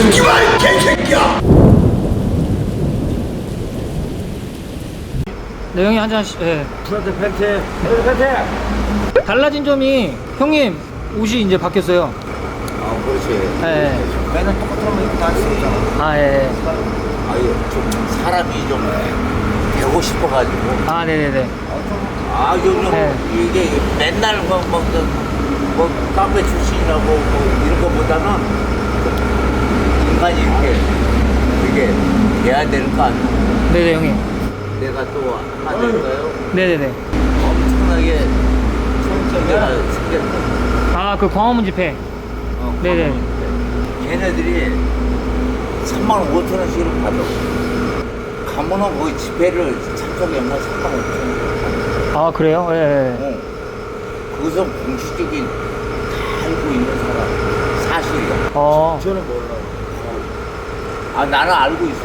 죽기만 개새끼야! 네 형님 한잔 하시. 예. 프런트 팬티 프런트 팬티 달라진 점이 형님 옷이 이제 바뀌었어요. 아 그렇지 예. 예. 맨날 똑같은 거 입고 다닐 수 없잖아 아 예. 아유 좀 사람이 좀 되고 싶어가지고 아 네네네. 아 요즘 네. 이게 맨날 뭐, 뭐, 그, 뭐 카페 출신이라고 뭐 이런 거보다는 인간이 이렇게 이게 돼야 되는 거 아니고 네네 형님. 내가 또 하나 될까요? 네네네. 엄청나게 내가 생겼다 아 그 광화문 집회. 어, 네네. 가면 걔네들이 3만 5천 원씩을 받아. 가면은 거기 집회를 참석하면 3만 5천 원. 아 그래요? 예. 예. 어. 거기서 공식적인 다 알고 있는 사람 사실이야. 어. 저는 몰라. 아 나는 알고 있어.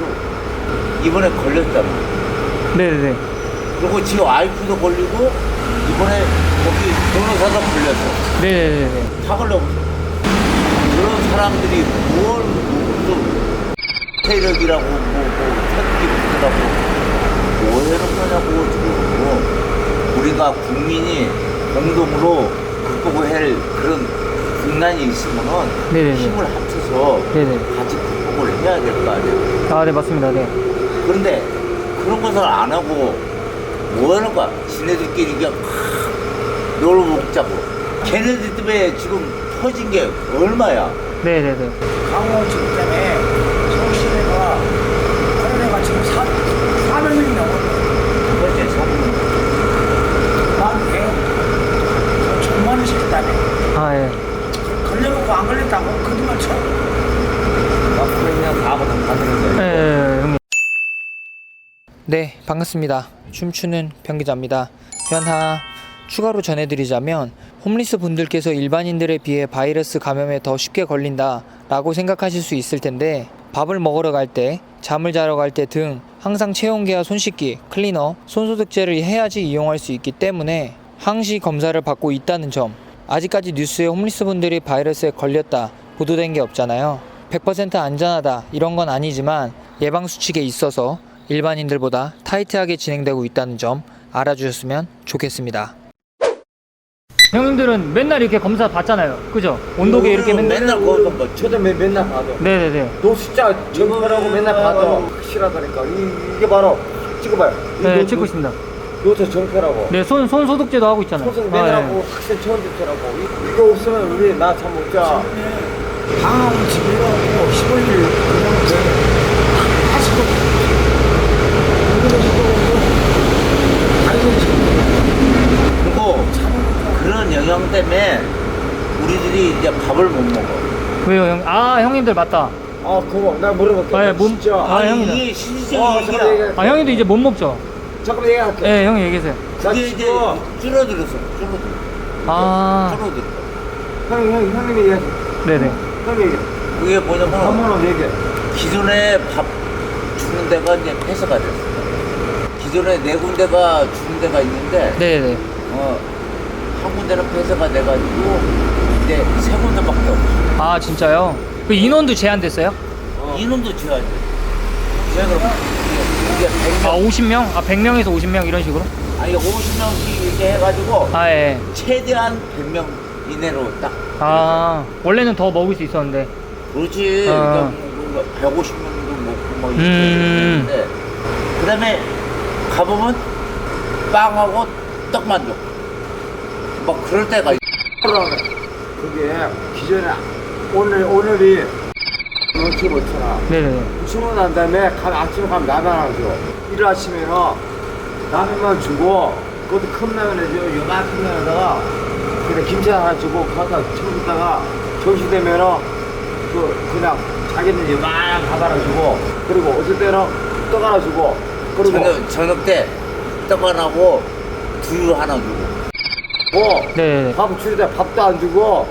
이번에 걸렸잖아. 네네네. 그리고 지 와이프도 걸리고 이번에 거기 변호사도 걸렸어. 네네네. 다 걸려버렸어. 그런 사람들이 뭘 무슨 세력이라고 뭐, 뭐 태극기 붙으라고 뭐해는 거냐고 지금 우리가 국민이 공동으로 극복을 할 그런 국난이 있으면은 네네네. 힘을 합쳐서 네네. 같이 극복을 해야 될 거 아니에요. 아 네 맞습니다. 네. 그런데 그런 것을 안 하고 뭐 하는 거야? 지네들끼리 그냥 막 놀아먹자고. 걔네들 때문에 지금 터진 게 얼마야? 네 네 네. 강원지구 때문에 서울 시내가 코로나가 지금 4, 400명이 넘었네. 그렇지, 참. 나한테 천만원 시켰다며. 아 예. 걸려놓고 안 걸렸다고 거짓말 쳐. 앞으로 그냥 다보다 받는 예, 거야. 예, 형님. 네, 반갑습니다. 춤추는 변기자입니다. 변하 추가로 전해드리자면 홈리스 분들께서 일반인들에 비해 바이러스 감염에 더 쉽게 걸린다 라고 생각하실 수 있을 텐데 밥을 먹으러 갈 때, 잠을 자러 갈 때 등 항상 체온계와 손 씻기, 클리너, 손소독제를 해야지 이용할 수 있기 때문에 항시 검사를 받고 있다는 점 아직까지 뉴스에 홈리스 분들이 바이러스에 걸렸다 보도된 게 없잖아요. 100% 안전하다 이런 건 아니지만 예방 수칙에 있어서 일반인들보다 타이트하게 진행되고 있다는 점 알아주셨으면 좋겠습니다. 형님들은 맨날 이렇게 검사 받잖아요. 그죠? 온도계 이렇게 맨날. 맨날 거기서 뭐 저도 매, 맨날 봐도 네네네. 너 숫자 정렬하고 맨날 봐도 확실하다니까 이, 이게 바로 찍어봐요 네, 이거, 찍고 있습니다. 이것도 정표라고 네, 손, 손 소독제도 하고 있잖아요. 손수 아, 맨날 예. 하고 확실히 처음 듣더라고 이- 이거 없으면 우리 나참 못자 강원 집에가 15일 그냥 돼. 하시고. 그리고 그런 영향 때문에 우리들이 이제 밥을 못 먹어. 왜요, 형? 아, 형님들 맞다. 아 그거 나 물어볼게 아, 예, 몸- 진짜 아, 아니, 형이다. 이게 어, 실질적인 잠깐 얘기야. 얘기해. 아, 형님도 이제 못 먹죠? 잠깐 얘기할게 네, 형이 얘기하세요. 나 그게 이제 지금 줄어들었어. 줄어들어. 아, 줄어들어. 형, 형, 형님이 얘기하세요 네네. 형 얘기해 그게 뭐냐면 한번만 얘기해 기존에 밥 주는 데가 이제 폐쇄가 됐어. 기존에 네 군데가 주는 데가 있는데 네네. 어, 한 군데는 폐쇄가 돼가지고 이제 세 군데밖에 없어. 아, 진짜요? 그 인원도 제한됐어요? 인원도 줘야지. 제가 그럼 이게 아, 100명, 50명? 아, 100명에서 50명 이런 식으로? 아니 50명씩 이렇게 해가지고 아, 예. 최대한 100명 이내로 딱. 아, 원래는 더 먹을 수 있었는데. 그렇지. 아. 그러니까 150명도 먹고 뭐 이렇게 음. 했는데 그다음에 가보면 빵하고 떡만 줘. 막 그럴 때가 있- 그게 기존에 오늘 오늘이 눈치 못 쳐나 네네. 주문한 다음에 가 아침에 가면 라면 하나 줘. 일 아침에는 라면만 주고 그것도 큰 라면에 줘. 요만큼 라면에다가 그냥 김치 하나 주고 거기다 쳐주다가 점심 되면은 그 그냥 자기는 요만한 밥 하나 주고 그리고 어쩔 때는 떡 하나 주고 그리고 저녁, 저녁 때 떡 하나고 두유 하나 주고. 뭐 네네. 밥 줄이다 밥도 안 주고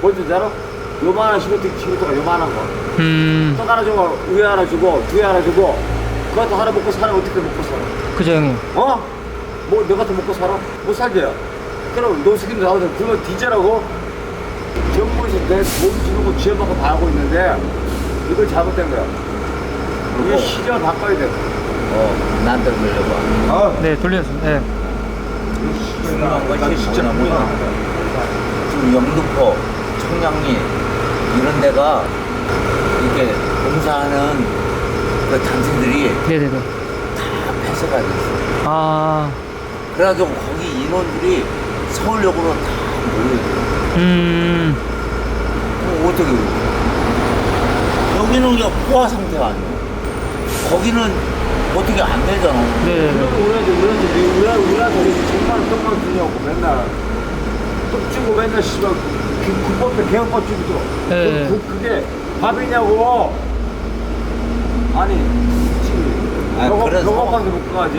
뭐 주잖아? 요만한 시골뜨기 치고가 요만한 거. 음, 떡 하나 주고 우유 하나 주고 두유 하나 주고 그것도 하나 먹고 살아 어떻게 먹고 살아? 그죠, 형님? 어? 뭐너 같은 먹고 살아? 못 살게요. 그럼 노숙인 나오서 그러면 뒤져라고 정부에서 내몸 주는 거 지원받고 다 하고 있는데 이거 잘못된 거야. 이 시절 바꿔야 돼. 어 난들 걸려봐. 어. 네, 돌렸습니다. 네. 중요한 것이 뭐냐면 지금 영등포, 청량리 이런 데가 이렇게 봉사하는 그 단체들이 네네네. 다 폐쇄가 됐어. 아, 그래가지고 거기 인원들이 서울역으로 다 모여있어. 음, 뭐 어떻게 여기는 그냥 포화 상태가 아니야. 거기는 어떻게 안 되잖아. 네네네. 우리한테 우리한테 우리한테 우리한테 정말 똥만 주냐고 맨날 뚝 주고 맨날 씨발 그 국밥도 개업밥 주고 또 네. 그, 그, 그게 밥이냐고 아니 지금 아, 병업 그래서- 병업밖에 못 가지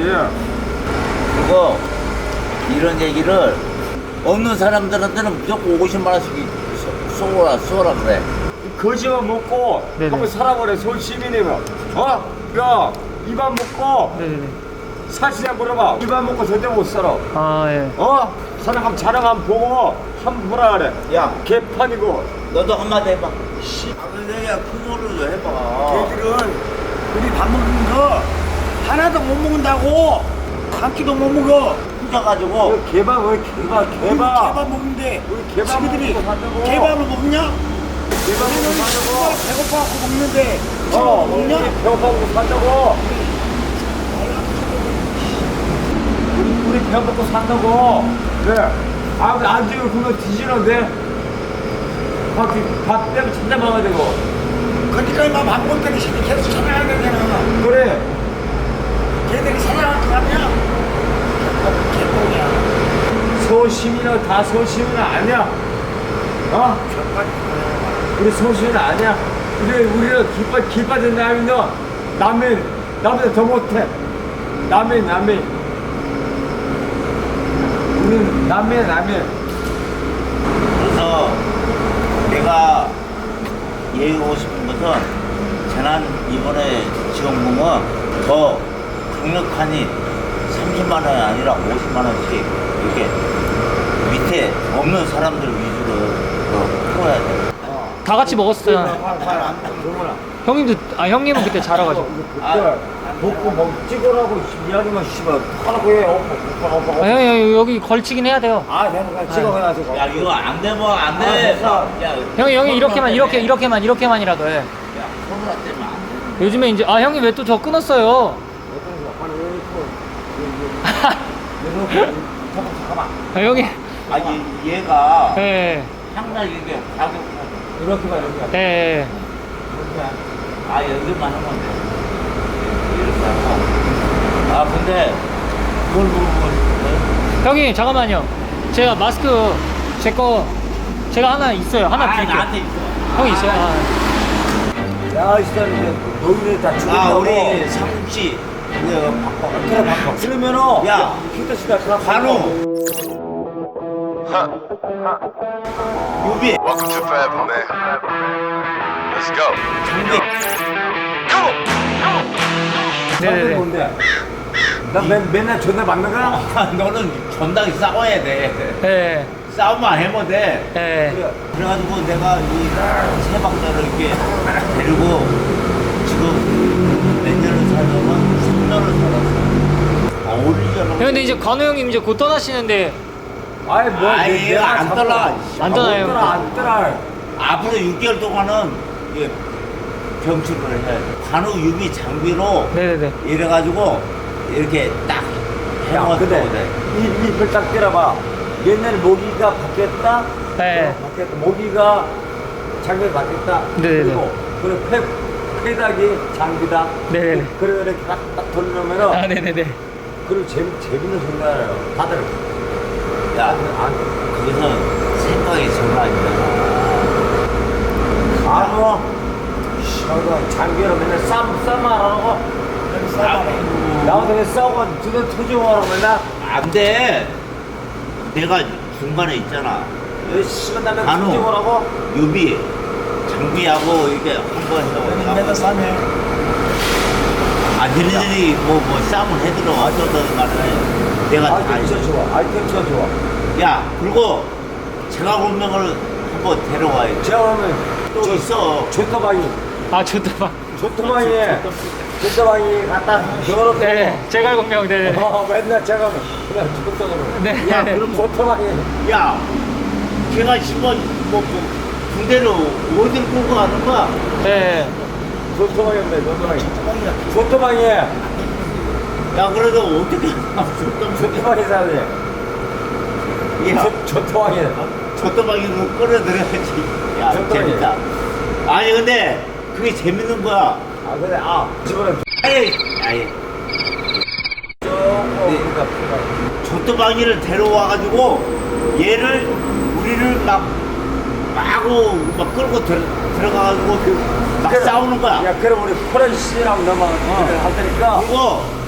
그리고 이런 얘기를 없는 사람들한테는 무조건 50만 원씩 쏘라 쏘라 그래. 거지만 먹고 네네. 한번 살아보래 서울 시민이면 어? 야 입안 먹고 네네네. 사실상 물어봐 입안 먹고 절대 못 살아 아, 예. 어? 사람 자랑 한번 보고 한번 보라 그래 야, 개판이고 너도 한마디 해봐. 씨, 아, 근데 야, 큰 소리로 해봐. 걔들은 우리 밥 먹는 거 하나도 못 먹는다고 한 끼도 못 먹어 혼자가지고 개밥 왜 개밥 우리 개밥 개밥 먹는데 우리 개밥 먹고 산다고. 개밥을 먹냐? 먹고 산다고. 배고파갖고 먹는데 어 먹냐? 우리 배고파고 산다고. 우리 우리 배 먹고 산다고. 그래 아 안주고 그거 뒤지는데 밥, 밥 때문에 진짜 먹어야 되고. 그러니까 이마 밥먹 때는 시기 계속 찾아야 되잖아 그래. 걔들이 찾아갈 거 같냐? 개똥이야 서울 시민은 다 서울 시민은 아니야. 어? 우리 시민은 아니야. 우리 우리는 길빠 길빠진 남이는 남인 남보다 더 못해. 남인 남인 우리는 남이야 남인 그래서 내가 얘기하고 싶은 것은 재난 이번에 지원금은 더 강력하니 30만 원이 아니라 50만 원씩 이렇게 밑에 없는 사람들 위주로 더 풀어야 돼. 다 같이 먹었어요. 정원아 형님도, 아, 형님은 그때 자라가지고. 그때 먹고 뭐 찍으라고 이야기만 씨발 하라고 해 어, 오빠 오빠 아, 오빠 형, 형, 여기 걸치긴 해야 돼요. 아 내가 그냥 찍어 그냥 찍어 야 이거 안 되면 안 아, 돼. 됐어. 야, 형이, 형이 이렇게만, 이렇게. 이렇게만, 이렇게만이라도 해. 야 코로나 때문에 안 돼. 요즘에 이제, 아, 형님 왜 또 저 끊었어요? 잠깐 잠깐만 아, 형이, 아 얘, 얘가 예, 항상 이게 가격 이렇게만 이렇게 예, 예. 아 여기만 하면 돼. 이렇게 하고. 아 근데 그걸 보고 형님, 잠깐만요. 제가 마스크, 제 거, 제가 하나 있어요. 하나 아, 드릴게요. 나한테 있어. 형 있어요? 아, 야, 이 사람 이제 너희들 다아 죽인다고. 우리 삼국지 이거 바꿔. 그래, 바꿔. 그러면은, 야, 히터 씨가 그냥 간호 유비 Welcome to Forever, man. Let's go. 장비 그게 네네네. 뭔데? 나 맨, 맨날 존나 맞는 거야? 아, 너는 전당이 싸워야 돼. 예, 싸움만 하면 돼. 예. 그래. 그래가지고 내가 이 세 방자를 이렇게 데리고 지금 몇 년을 살려면 3년을 살았어. 아, 어울리잖아. 형, 근데 이제 관우 형님 이제 곧 떠나시는데, 아이, 뭐, 아이, 내- 내가 안 잡고- 떠나. 안 떠나요. 못안 떠나. 앞으로 6개월 동안은 이게 병치를 해야 돼. 간호 유비 장비로 네네네. 이래가지고 이렇게 딱 야, 해놓았다고 근데, 돼. 입, 입을 딱 때려봐. 옛날에 모기가 바뀌었다? 네. 어, 바뀌었다. 모기가 장비가 바뀌었다? 네네네. 그리고, 그리고 폐, 폐닥이 장비다? 네네네. 그래, 이렇게 딱, 딱 돌려놓으면은, 아, 네네네. 그리고 재미, 재밌는 생각이에요. 다들. 야, 안, 거기서 생각이. 안 와. 저거 장비로 맨날 싸움, 싸움 하라고. 나한테 왜 싸우고 두대 터지고 맨날. 안 돼. 내가 중간에 있잖아. 왜 씨발 나면 간호. 터지고 하라고? 유비 장비하고 이렇게 한번 해서 싸네 아 걔네들이 뭐뭐 싸움을 해들어 어쩌든 간에 내가 다 아이템 있어. 쳐 좋아. 아이템 쳐 좋아. 야 그리고 제가 운명을 한번 데려와야 돼. 제가 오면 또 있어. 죄터바이. 아 조토방. 조토방이 조토방이 갖다 넣어놓고 네, 제갈공명 네. 어, 맨날 제가 그냥 조토방으로 네. 야, 그럼 조토방이 야, 걔가 지금 뭐, 뭐 군대로 어딜 끌고 가는 거야? 네. 조토방이 없네 조토방이 조토방이 야, 그래도 어떻게 조토방이 살래 야, 조토방이 저토방이로 끌어들여야지. 야, 저토방이. 재밌다. 아니, 근데 그게 재밌는 거야. 아 그래 아 아니, 조금 그러니까 저토방이를 데려와가지고 얘를 우리를 막 마구 막 끌고 들, 들어가가지고 그막 그래. 싸우는 거야. 야 그럼 우리 포렌시랑 넘어 할 테니까 그리고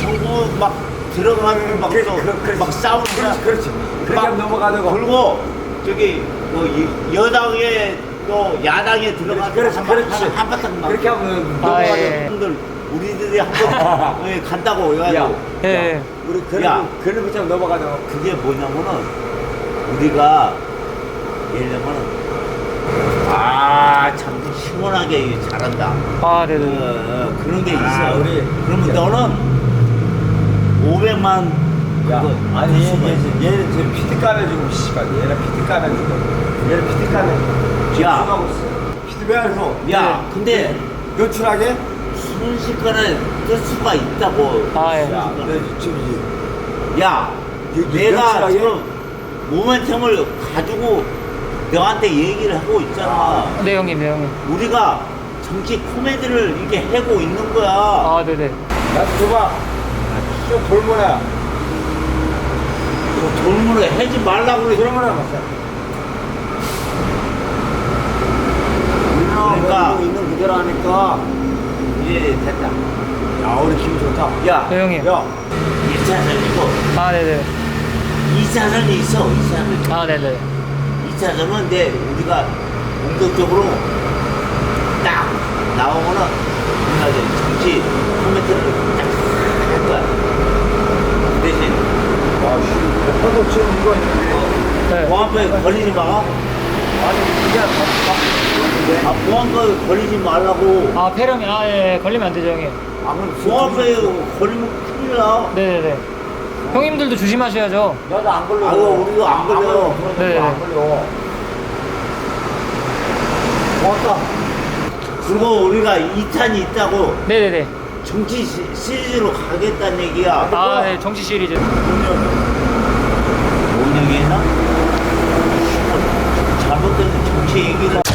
전부 막 들어가는 막, 그래, 또 그- 그렇지. 막 싸우는 거야. 그렇지 그렇지 그렇게 막 하면 넘어가자고 그리고 저기 뭐 이- 여당에 또 야당에 들어가서 그렇지, 한, 그렇지. 한, 한 바탕 막 그렇게 하면 아, 넘어가자고 예. 분들 우리들이 한번 예, 간다고 야, 해가지고 예. 우리 그런 야. 그런 것처럼 넘어가자고 그게 뭐냐면은 우리가 예를 들면은 아참 시원하게 잘한다 아, 어, 네네. 어, 그런 게 있어 아, 우리- 그러면 너는 500만 야, 그거 아니 줄 얘, 얘는 지금 피디 까매지고 씨발. 얘는 피디 까매지고. 얘는 피디 까매 지금 야. 하고 있어 피디 왜 해서 야 근데 연출하게? 순식간에 뜰 수가 있다고. 아, 예. 야 근데 지금 야 이- 내가? 지금 모멘텀을 가지고 너한테 얘기를 하고 있잖아. 네, 형님, 네, 형님. 우리가 정치 코미디를 이렇게 해고 있는 거야. 아, 네네. 나도 줘봐 좀 돌모야 돌문에 해지 말라고 그래. 돌모야 맞아 그러니까. 우리가 있는 그대로 하니까. 이제 됐다. 야 우리 기분 좋다. 야. 네, 형님. 야. 1차선이고. 아, 네네. 2차선이 있어 2차선 아, 네네. 2차선은 내 우리가 공격적으로 딱 나오면은 우리가 이제 정치 코멘트를 딱할 거야 그 대신 아씨 나도 지금 이거 있는데 네. 보안법에 걸리지 마 아니 그냥 다 아, 보안법에 걸리지 말라고 아, 폐렴이, 아, 예, 예. 걸리면 안 되죠, 형님. 아 그럼 보안법에 걸리면 큰일 나 네네네. 형님들도 조심하셔야죠. 나도 안 걸려 아유, 우리도 안 걸려. 네. 안 걸려 고맙다 그리고 우리가 2탄이 있다고 네네네. 정치 시- 시리즈로 가겠다는 얘기야 아, 네, 정치 시리즈. She